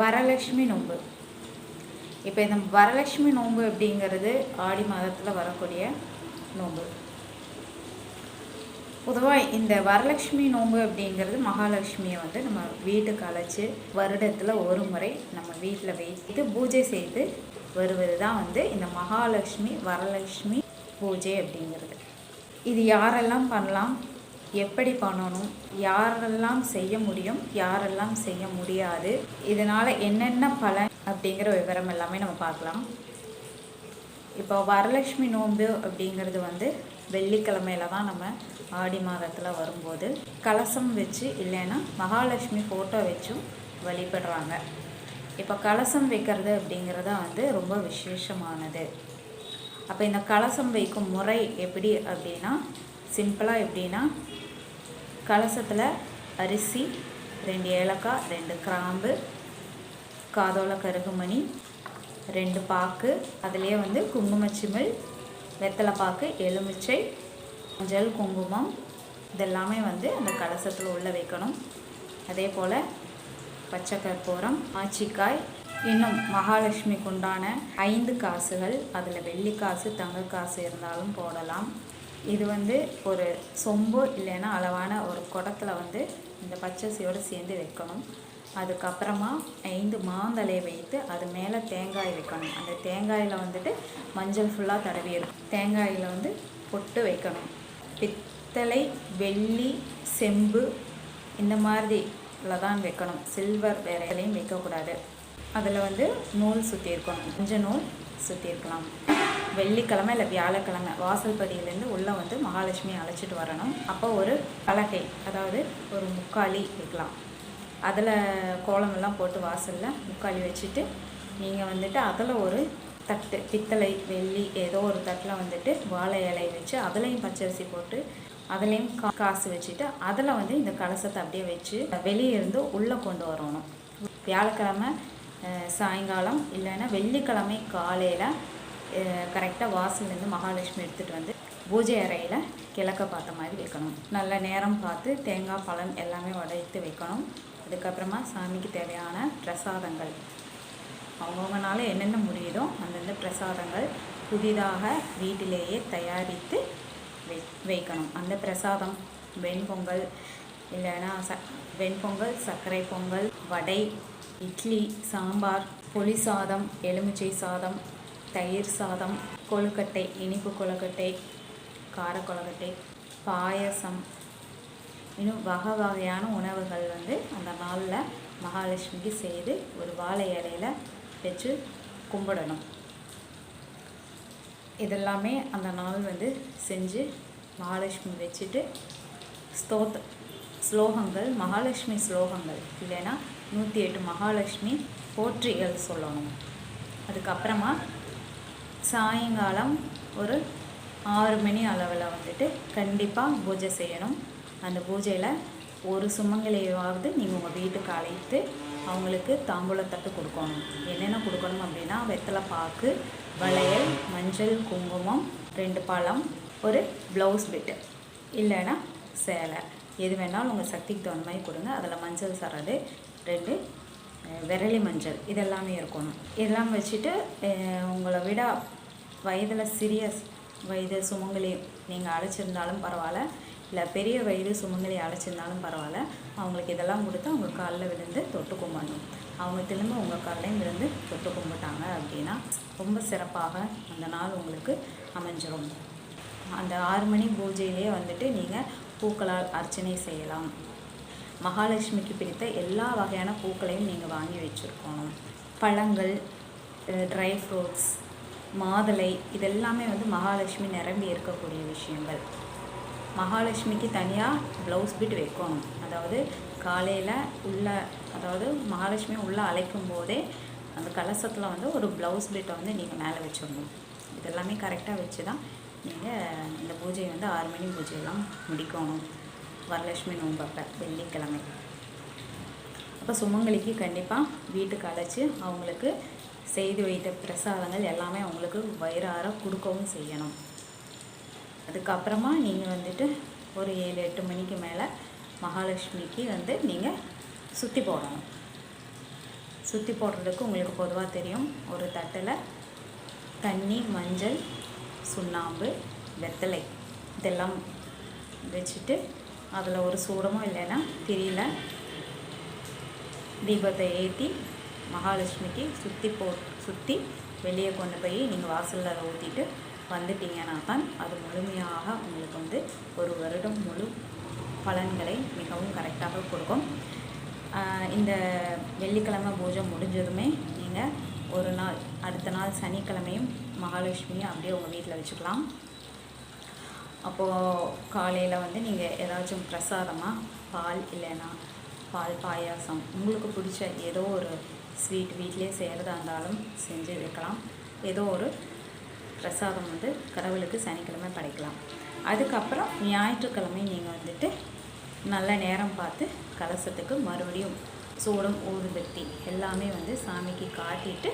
வரலட்சுமி நோன்பு. இப்போ இந்த வரலட்சுமி நோன்பு அப்படிங்கிறது ஆடி மாதத்தில் வரக்கூடிய நோன்பு. பொதுவாக இந்த வரலட்சுமி நோன்பு அப்படிங்கிறது மகாலட்சுமியை வந்து நம்ம வீட்டுக்கு அழைச்சி வருடத்தில் ஒரு முறை நம்ம வீட்டில் வைத்து பூஜை செய்து வருவது தான் வந்து இந்த மகாலட்சுமி வரலட்சுமி பூஜை அப்படிங்கிறது. இது யாரெல்லாம் பண்ணலாம்? எப்படி பண்ணணும்? யாரெல்லாம் செய்ய முடியும் யாரெல்லாம் செய்ய முடியாது இதனால் என்னென்ன பலன் அப்படிங்கிற விவரம் எல்லாமே நம்ம பார்க்கலாம். இப்போ வரலட்சுமி நோன்பு அப்படிங்கிறது வந்து வெள்ளிக்கிழமையில தான் நம்ம ஆடி மாதத்தில் வரும்போது கலசம் வச்சு இல்லைன்னா மகாலட்சுமி ஃபோட்டோ வச்சும் வழிபடுறாங்க. இப்போ கலசம் வைக்கிறது அப்படிங்கிறது வந்து ரொம்ப விசேஷமானது. அப்போ இந்த கலசம் வைக்கும் முறை எப்படி அப்படின்னா சிம்பிளாக எப்படின்னா கலசத்தில் அரிசி ரெண்டு ஏலக்காய் ரெண்டு கிராம்பு காதோல கருகுமணி ரெண்டு பாக்கு அதுலேயே வந்து குங்குமச்சிமிழ் வெத்தலை பாக்கு எலுமிச்சை மஞ்சள் குங்குமம் இதெல்லாமே வந்து அந்த கலசத்தில் உள்ள வைக்கணும். அதே போல் பச்சை கற்பூரம் ஆச்சிக்காய் இன்னும் மகாலட்சுமிக்கு உண்டான ஐந்து காசுகள் அதில் வெள்ளி காசு தங்க காசு இருந்தாலும் போடலாம். இது வந்து ஒரு சொம்பு இல்லைன்னா அளவான ஒரு குடத்தில் வந்து இந்த பச்சரிசியோடு சேர்ந்து வைக்கணும். அதுக்கப்புறமா ஐந்து மாந்தலையை வைத்து அது மேலே தேங்காய் வைக்கணும். அந்த தேங்காயில் வந்துட்டு மஞ்சள் ஃபுல்லாக தடவி இருக்கும் தேங்காயில் வந்து பொட்டு வைக்கணும். பித்தளை வெள்ளி செம்பு இந்த மாதிரில தான் வைக்கணும். சில்வர் வேற எதையும் வைக்கக்கூடாது. அதில் வந்து நூல் சுற்றி இருக்கணும் கொஞ்சம் நூல் சுற்றி இருக்கலாம் வெள்ளிக்கிழமை இல்லை வியாழக்கிழமை வாசல்படியிலேருந்து உள்ளே வந்து மகாலட்சுமி அழைச்சிட்டு வரணும். அப்போ ஒரு பலகை அதாவது ஒரு முக்காலி வைக்கலாம் அதில் கோலமெல்லாம் போட்டு வாசலில் முக்காலி வச்சுட்டு நீங்கள் வந்துட்டு அதில் ஒரு தட்டு பித்தளை வெள்ளி ஏதோ ஒரு தட்டில் வந்துட்டு வாழை இலை வச்சு அதுலேயும் பச்சரிசி போட்டு அதுலேயும் கா காசு வச்சுட்டு அதில் வந்து இந்த கலசத்தை அப்படியே வச்சு வெளியே இருந்து உள்ளே கொண்டு வரணும். வியாழக்கிழமை சாயங்காலம் இல்லைன்னா வெள்ளிக்கிழமை காலையில் கரெக்டாக வாசல்லேருந்து மகாலட்சுமி எடுத்துகிட்டு வந்து பூஜை அறையில் கிழக்க பார்த்த மாதிரி வைக்கணும். நல்ல நேரம் பார்த்து தேங்காய் பழம் எல்லாமே உடைத்து வைக்கணும். அதுக்கப்புறமா சாமிக்கு தேவையான பிரசாதங்கள். அவங்கவுங்கனால என்னென்ன முடியுதோ அந்தந்த பிரசாதங்கள் புதிதாக வீட்டிலேயே தயாரித்து வை வைக்கணும். அந்த பிரசாதம் வெண்பொங்கல் இல்லைன்னா ச வெண்பொங்கல் சர்க்கரை பொங்கல் வடை இட்லி சாம்பார் புளி சாதம் எலுமிச்சை சாதம் தயிர் சாதம் கொழுக்கட்டை இனிப்பு கொழுக்கட்டை கார கொழுக்கட்டை பாயசம். இன்னும் வகை வகையான உணவுகள் வந்து அந்த நாளில் மகாலட்சுமிக்கு செய்து ஒரு வாழை இலையில வச்சு கும்பிடணும். இதெல்லாமே அந்த நாள் வந்து செஞ்சு மகாலட்சுமி வச்சுட்டு ஸ்தோத் ஸ்லோகங்கள் மகாலட்சுமி ஸ்லோகங்கள் இல்லைன்னா நூற்றி எட்டு மகாலட்சுமி போற்றிகள் சொல்லணும். அதுக்கப்புறமா சாயங்காலம் ஒரு ஆறு மணி அளவில் வந்துட்டு கண்டிப்பாக பூஜை செய்யணும். அந்த பூஜையில் ஒரு சுமங்கலையாவது நீங்கள் உங்கள் வீட்டுக்கு அழைத்து அவங்களுக்கு தாம்பூலத்தட்டு கொடுக்கணும். என்னென்ன கொடுக்கணும் அப்படின்னா வெத்தலை பாக்கு வளையல் மஞ்சள் குங்குமம் ரெண்டு பழம் ஒரு ப்ளவுஸ் பிட்டு இல்லைன்னா சேலை. எது வேணாலும் உங்கள் சக்திக்கு தகுந்த மாதிரி கொடுங்க. அதில் மஞ்சள் சரடு ரெண்டு விரலி மஞ்சள் இதெல்லாமே இருக்கணும். இதெல்லாம் வச்சுட்டு உங்களை விட வயதில் சிறிய வயது சுமங்கலி நீங்கள் அழைச்சிருந்தாலும் பரவாயில்ல இல்லை பெரிய வயது சுமங்கலி அழைச்சிருந்தாலும் பரவாயில்ல அவங்களுக்கு இதெல்லாம் கொடுத்து அவங்க காலில் விழுந்து தொட்டு கும்பிடணும். அவங்க திரும்ப உங்கள் காலையும் விழுந்து தொட்டு கும்பிட்டாங்க அப்படின்னா ரொம்ப சிறப்பாக அந்த நாள் உங்களுக்கு அமைஞ்சிரும். அந்த ஆறு மணி பூஜையிலே வந்துட்டு நீங்கள் பூக்களால் அர்ச்சனை செய்யலாம். மகாலட்சுமிக்கு பிடித்த எல்லா வகையான பூக்களையும் நீங்கள் வாங்கி வச்சுருக்கணும். பழங்கள் ட்ரை ஃப்ரூட்ஸ் மாதுளை இதெல்லாமே வந்து மகாலட்சுமி நிரம்பி இருக்கக்கூடிய விஷயங்கள். மகாலட்சுமிக்கு தனியாக ப்ளவுஸ் பிட் வைக்கணும். அதாவது காலையில் உள்ள அதாவது மகாலட்சுமி உள்ளே அழைக்கும் போதே அந்த கலசத்தில் வந்து ஒரு ப்ளவுஸ் பிட்டை வந்து நீங்கள் மேலே வச்சிடணும். இதெல்லாமே கரெக்டாக வச்சு தான் நீங்கள் இந்த பூஜையை வந்து ஆறு மணி பூஜையெல்லாம் முடிக்கணும். வரலட்சுமி நோன்பப்போ வெள்ளிக்கிழமை. அப்போ சுமங்கலிக்கு கண்டிப்பாக வீட்டுக்கு அழைச்சி அவங்களுக்கு செய்து வைத்த பிரசாதங்கள் எல்லாமே அவங்களுக்கு வயிறார கொடுக்கவும் செய்யணும். அதுக்கப்புறமா நீங்கள் வந்துட்டு ஒரு ஏழு எட்டு மணிக்கு மேலே மகாலட்சுமிக்கு வந்து நீங்கள் சுற்றி போடணும். சுற்றி போடுறதுக்கு உங்களுக்கு பொதுவாக தெரியும் ஒரு தட்டில் தண்ணி மஞ்சள் சுண்ணாம்பு வெத்தலை இதெல்லாம் வச்சுட்டு அதில் ஒரு சூடமும் இல்லைன்னா தெரியல. தீபத்தை ஏற்றி மகாலட்சுமிக்கு சுற்றி போ சுற்றி வெளியே கொண்டு போய் நீங்கள் வாசலில் அதை ஊற்றிட்டு வந்துட்டீங்கன்னா தான் அது முழுமையாக உங்களுக்கு வந்து ஒரு வருடம் முழு பலன்களை மிகவும் கரெக்டாக கொடுக்கும். இந்த வெள்ளிக்கிழமை பூஜை முடிஞ்சதுமே நீங்கள் ஒரு நாள் அடுத்த நாள் சனிக்கிழமையும் மகாலட்சுமியும் அப்படியே உங்கள் வீட்டில் வச்சுக்கலாம். அப்போது காலையில் வந்து நீங்கள் ஏதாச்சும் பிரசாதமாக பால் இல்லைன்னா பால் பாயாசம் உங்களுக்கு பிடிச்ச ஏதோ ஒரு ஸ்வீட் வீட்டிலே செய்கிறதா இருந்தாலும் செஞ்சு வைக்கலாம். ஏதோ ஒரு பிரசாதம் வந்து கடவுளுக்கு சனிக்கிழமை படைக்கலாம். அதுக்கப்புறம் ஞாயிற்றுக்கிழமை நீங்கள் வந்துட்டு நல்ல நேரம் பார்த்து கலசத்துக்கு மறுபடியும் சோளம் ஊதுபத்தி எல்லாமே வந்து சாமிக்கு காட்டிட்டு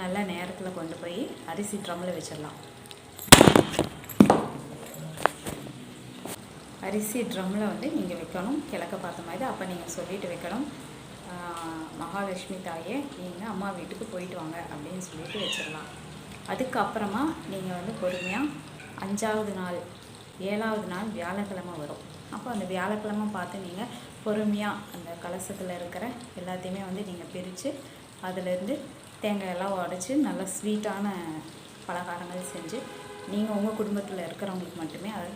நல்ல நேரத்தில் கொண்டு போய் அரிசி ட்ரம்மில் வச்சிடலாம். அரிசி ட்ரம்மில் வந்து நீங்கள் வைக்கணும். கிழக்க பார்த்த மாதிரி அப்போ நீங்கள் சொல்லிட்டு வைக்கணும். மகாலட்சுமி தாயே நீங்கள் அம்மா வீட்டுக்கு போயிட்டு வாங்க அப்படின்னு சொல்லிட்டு வச்சிடலாம். அதுக்கப்புறமா நீங்கள் வந்து பொறுமையாக அஞ்சாவது நாள் ஏழாவது நாள் வியாழக்கிழமை வரும். அப்போ அந்த வியாழக்கிழமை பார்த்து நீங்கள் பொறுமையாக அந்த கலசத்தில் இருக்கிற எல்லாத்தையுமே வந்து நீங்கள் பிரித்து அதிலேருந்து தேங்காய் எல்லாம் உடச்சி நல்ல ஸ்வீட்டான பலகாரங்கள் செஞ்சு நீங்கள் உங்கள் குடும்பத்தில் இருக்கிறவங்களுக்கு மட்டுமே அதை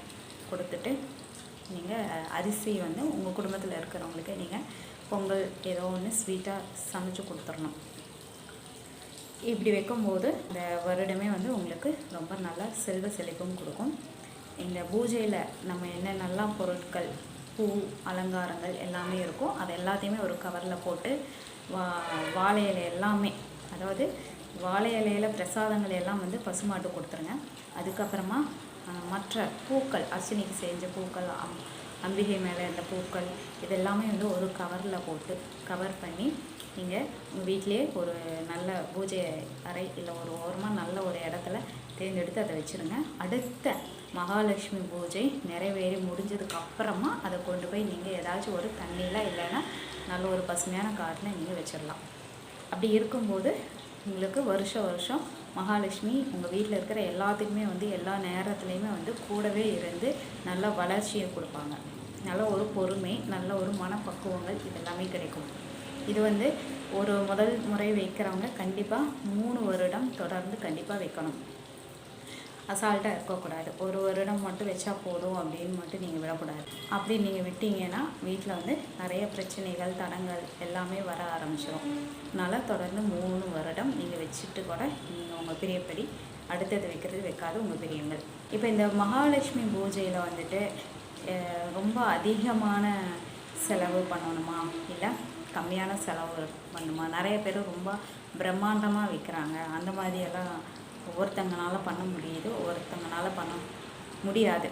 கொடுத்துட்டு நீங்கள் அரிசி வந்து உங்கள் குடும்பத்தில் இருக்கிறவங்களுக்கு நீங்கள் பொங்கல் ஏதோ ஒன்று ஸ்வீட்டாக சமைச்சு கொடுத்துடணும் இப்படி வைக்கும்போது இந்த வருடமே வந்து உங்களுக்கு ரொம்ப நல்ல செல்வ செழிப்பும் கொடுக்கும். இந்த பூஜையில் நம்ம என்னென்னலாம் பொருட்கள் பூ அலங்காரங்கள் எல்லாமே இருக்கும் அது எல்லாத்தையுமே ஒரு கவரில் போட்டு வா வாழை இலை எல்லாமே அதாவது வாழை இலையில பிரசாதங்கள் எல்லாம் வந்து பசுமாட்டு கொடுத்துருங்க. அதுக்கப்புறமா மற்ற பூக்கள் அர்ச்சனைக்கு செஞ்ச பூக்கள் அம் அம்பிகை மேலே இருந்த பூக்கள் இதெல்லாமே வந்து ஒரு கவரில் போட்டு கவர் பண்ணி நீங்கள் உங்கள் வீட்டிலே ஒரு நல்ல பூஜை அறை இல்லை ஒரு ஓரமாக நல்ல ஒரு இடத்துல தேர்ந்தெடுத்து அதை வச்சுருங்க. அடுத்த மகாலட்சுமி பூஜை நிறைவேறி முடிஞ்சதுக்கு அப்புறமா அதை கொண்டு போய் நீங்கள் ஏதாச்சும் ஒரு தண்ணியில் இல்லைன்னா நல்ல ஒரு பசுமையான காட்டில் நீங்கள் வச்சிடலாம் அப்படி இருக்கும்போது உங்களுக்கு வருஷம் வருஷம் மகாலட்சுமி உங்கள் வீட்டில் இருக்கிற எல்லாத்துக்குமே வந்து எல்லா நேரத்துலையுமே வந்து கூடவே இருந்து நல்ல வளர்ச்சியை கொடுப்பாங்க. நல்ல ஒரு பொறுமை நல்ல ஒரு மனப்பக்குவங்கள் இதெல்லாமே கிடைக்கும். இது வந்து ஒரு முதல் முறை வைக்கிறவங்க கண்டிப்பாக மூணு வருடம் தொடர்ந்து கண்டிப்பாக வைக்கணும். அசால்ட்டாக இருக்கக்கூடாது. ஒரு வருடம் மட்டும் வச்சா போதும் அப்படின்னு மட்டும் நீங்கள் விடக்கூடாது. அப்படி நீங்கள் விட்டீங்கன்னா வீட்டில் வந்து நிறைய பிரச்சனைகள் தடங்கள் எல்லாமே வர ஆரம்பிச்சிடும் அதனால் தொடர்ந்து மூணு வருடம் நீங்கள் வச்சுட்டு கூட நீங்கள் உங்கள் பிரியப்படி அடுத்தது வைக்கிறது வைக்காது உங்கள் பெரியங்கள். இப்போ இந்த மகாலட்சுமி பூஜையில் வந்துட்டு ரொம்ப அதிகமான செலவு பண்ணணுமா? இல்லை கம்மியான செலவு பண்ணணுமா நிறைய பேர் ரொம்ப பிரம்மாண்டமாக விற்கிறாங்க அந்த மாதிரியெல்லாம் ஒவ்வொருத்தங்கனால பண்ண முடியுது ஒவ்வொருத்தங்கனால பண்ண முடியாது.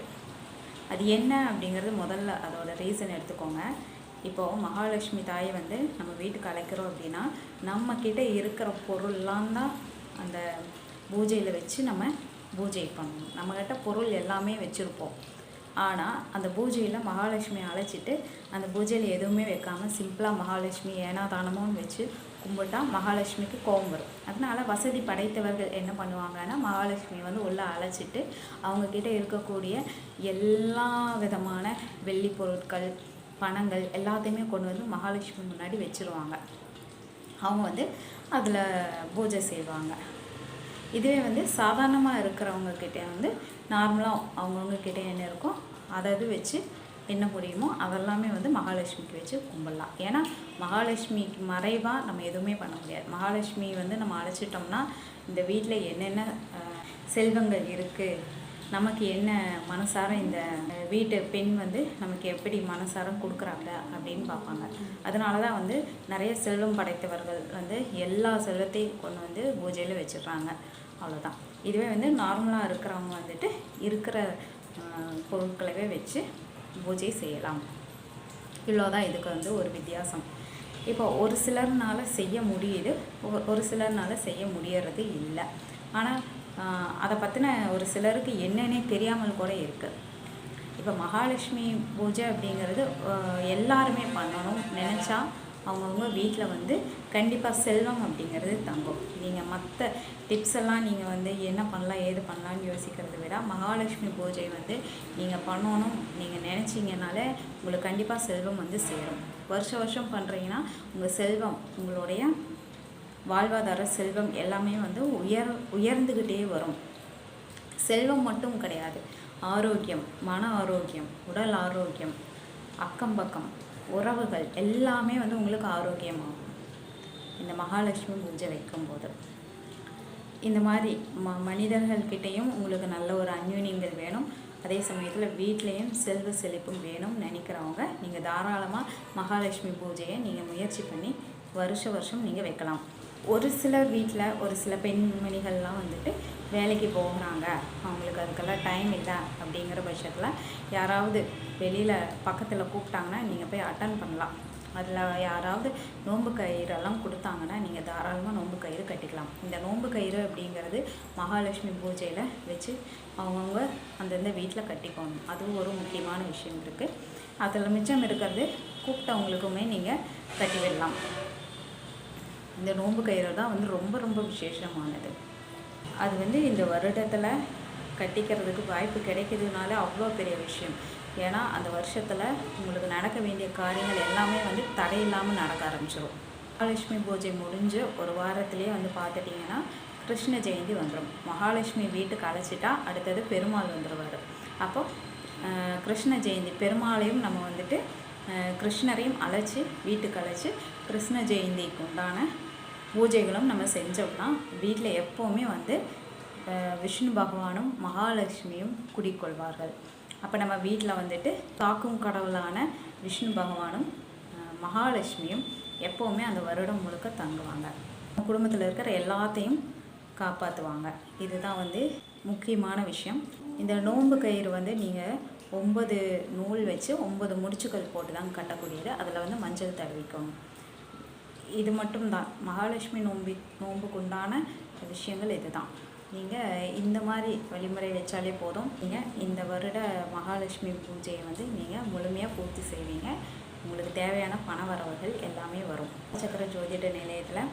அது என்ன அப்படிங்கிறது முதல்ல அதோட ரீசன் எடுத்துக்கோங்க. இப்போது மகாலட்சுமி தாயை வந்து நம்ம வீட்டுக்கு அழைக்கிறோம் அப்படின்னா நம்மக்கிட்ட இருக்கிற பொருள்லாம் தான் அந்த பூஜையில் வச்சு நம்ம பூஜை பண்ணணும். நம்மக்கிட்ட பொருள் எல்லாமே வச்சுருப்போம். ஆனால் அந்த பூஜையில் மகாலட்சுமி அழைச்சிட்டு அந்த பூஜையில் எதுவுமே வைக்காமல் சிம்பிளாக மகாலட்சுமி ஏனா தானமோன்னு வச்சு கும்பிட்டா மகாலட்சுமிக்கு கோபம் வரும். அதனால் வசதி படைத்தவர்கள் என்ன பண்ணுவாங்கன்னா மகாலட்சுமி வந்து உள்ளே அழைச்சிட்டு அவங்கக்கிட்ட இருக்கக்கூடிய எல்லா விதமான வெள்ளி பொருட்கள் பணங்கள் எல்லாத்தையுமே கொண்டு வந்து மகாலட்சுமி முன்னாடி வச்சுருவாங்க. அவங்க வந்து அதில் பூஜை செய்வாங்க. இதுவே வந்து சாதாரணமாக இருக்கிறவங்கக்கிட்ட வந்து நார்மலாக அவங்கவுங்க கிட்டே என்ன இருக்கோ அதை இது வச்சு என்ன முடியுமோ அதெல்லாமே வந்து மகாலட்சுமிக்கு வச்சு கும்பிடலாம். ஏன்னா மகாலட்சுமிக்கு மறைவாக நம்ம எதுவுமே பண்ண முடியாது. மகாலட்சுமி வந்து நம்ம அழைச்சிட்டோம்னா இந்த வீட்டில் என்னென்ன செல்வங்கள் இருக்குது நமக்கு என்ன மனசார இந்த வீட்டு பெண் வந்து நமக்கு எப்படி மனசாரம் கொடுக்குறாங்க அப்படின்னு பார்ப்பாங்க. அதனால தான் வந்து நிறைய செல்வம் படைத்தவர்கள் வந்து எல்லா செல்வத்தையும் கொண்டு வந்து பூஜையில் வச்சிடுறாங்க. அவ்வளோதான் இதுவே வந்து நார்மலாக இருக்கிறவங்க வந்துட்டு இருக்கிற பொருட்களவே வச்சு பூஜை செய்யலாம். இவ்வளோதான் இதுக்கு வந்து ஒரு வித்தியாசம். இப்போ ஒரு சிலர்னால செய்ய முடியுது ஒரு சிலர்னால் செய்ய முடியறது இல்லை. ஆனால் அதை பற்றின ஒரு சிலருக்கு என்னன்னே தெரியாமல் கூட இருக்குது இப்போ மகாலட்சுமி பூஜை அப்படிங்கிறது எல்லாருமே பண்ணணும். நினச்சா அவங்கவுங்க வீட்டில் வந்து கண்டிப்பாக செல்வம் அப்படிங்கிறது தங்கும். நீங்கள் மற்ற டிப்ஸ் எல்லாம் நீங்கள் வந்து என்ன பண்ணலாம் ஏது பண்ணலாம்னு யோசிக்கிறத விட மகாலட்சுமி பூஜை வந்து நீங்கள் பண்ணணும் நீங்கள் நினச்சிங்கனாலே உங்களுக்கு கண்டிப்பாக செல்வம் வந்து சேரும். வருஷ வருஷம் பண்ணுறீங்கன்னா உங்கள் செல்வம் உங்களுடைய வாழ்வாதார செல்வம் எல்லாமே வந்து உயர் உயர்ந்துக்கிட்டே வரும். செல்வம் மட்டும் கிடையாது. ஆரோக்கியம் மன ஆரோக்கியம் உடல் ஆரோக்கியம் அக்கம் பக்கம் உறவுகள் எல்லாமே வந்து உங்களுக்கு ஆரோக்கியமாகும். இந்த மகாலட்சுமி பூஜை வைக்கும்போது. இந்த மாதிரி ம மனிதர்கள்கிட்டேயும் உங்களுக்கு நல்ல ஒரு அந்யூன்யங்கள் வேணும். அதே சமயத்தில் வீட்லேயும் செல்வ செழிப்பும் வேணும்னு நினைக்கிறவங்க நீங்கள் தாராளமாக மகாலட்சுமி பூஜையை நீங்கள் முயற்சி பண்ணி வருஷ வருஷம் நீங்கள் வைக்கலாம். ஒரு சிலர் வீட்டில் ஒரு சில பெண்மணிகள்லாம் வந்துட்டு வேலைக்கு போகிறாங்க. அவங்களுக்கு அதுக்கெல்லாம் டைம் இல்லை அப்படிங்கிற பட்சத்தில் யாராவது வெளியில் பக்கத்தில் கூப்பிட்டாங்கன்னா நீங்கள் போய் அட்டன் பண்ணலாம். அதில் யாராவது நோன்பு கயிறெல்லாம் கொடுத்தாங்கன்னா நீங்கள் தாராளமாக நோன்பு கயிறு கட்டிக்கலாம். இந்த நோன்பு கயிறு அப்படிங்கிறது மகாலட்சுமி பூஜையில் வச்சு அவங்கவுங்க அந்தந்த வீட்டில் கட்டிக்கணும். அதுவும் ஒரு முக்கியமான விஷயம் இருக்குது அதில் மிச்சம் இருக்கிறது கூப்பிட்டவங்களுக்குமே நீங்கள் கட்டி விடலாம். இந்த நோன்பு கயிறு தான் வந்து ரொம்ப ரொம்ப விசேஷமானது. அது வந்து இந்த வருடத்தில் கட்டிக்கிறதுக்கு வாய்ப்பு கிடைக்கிறதுனால அவ்வளோ பெரிய விஷயம். ஏன்னா அந்த வருஷத்தில் உங்களுக்கு நடக்க வேண்டிய காரியங்கள் எல்லாமே வந்து தடையில்லாமல் நடக்க ஆரம்பிச்சிடும் மகாலட்சுமி பூஜை முடிஞ்சு ஒரு வாரத்திலே வந்து பார்த்துட்டிங்கன்னா கிருஷ்ண ஜெயந்தி வந்துடும் மகாலட்சுமி வீட்டுக்கு அழைச்சிட்டா அடுத்தது பெருமாள் வந்துடுவார் அப்போ கிருஷ்ண ஜெயந்தி பெருமாளையும் நம்ம வந்துட்டு கிருஷ்ணரையும் அழைச்சி வீட்டுக்கு அழைச்சி கிருஷ்ண ஜெயந்திக்கு உண்டான பூஜைகளும் நம்ம செஞ்சோம்னா வீட்டில் எப்போவுமே வந்து விஷ்ணு பகவானும் மகாலட்சுமியும் குடிக்கொள்வார்கள். அப்போ நம்ம வீட்டில் வந்துட்டு காக்கும் கடவுளான விஷ்ணு பகவானும் மகாலட்சுமியும் எப்போவுமே அந்த வருடம் முழுக்க தங்குவாங்க. குடும்பத்தில் இருக்கிற எல்லாத்தையும் காப்பாற்றுவாங்க இதுதான் வந்து முக்கியமான விஷயம். இந்த நோன்பு கயிறு வந்து நீங்கள் ஒன்பது நூல் வச்சு ஒன்பது முடிச்சுக்கள் போட்டு தான் கட்டக்கூடியது. அதில் வந்து மஞ்சள் தடவிக்கணும். இது மட்டும்தான். மகாலட்சுமி நோம்பி நோன்புக்குண்டான விஷயங்கள் இதுதான். நீங்கள் இந்த மாதிரி வழிமுறை வச்சாலே போதும். நீங்கள் இந்த வருட மகாலட்சுமி பூஜையை வந்து நீங்கள் முழுமையாக பூர்த்தி செய்வீங்க. உங்களுக்கு தேவையான பண வரவுகள் எல்லாமே வரும். சக்கர ஜோதிட நிலையத்தில்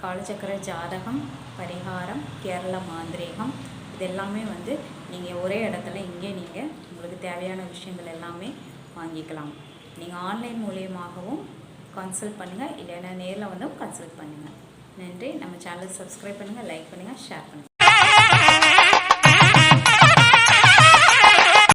காலச்சக்கர ஜாதகம் பரிகாரம் கேரள மாந்திரீகம் இது எல்லாமே வந்து நீங்கள் ஒரே இடத்துல இங்கே நீங்கள் உங்களுக்கு தேவையான விஷயங்கள் எல்லாமே வாங்கிக்கலாம். நீங்கள் ஆன்லைன் மூலியமாகவும் கன்சல்ட் பண்ணுங்கள் இல்லைன்னா நேரில் வந்து கன்சல்ட் பண்ணுங்கள் நன்றி. நம்ம சேனலை சப்ஸ்கிரைப் பண்ணுங்கள் லைக் பண்ணுங்கள் ஷேர் பண்ணுங்கள்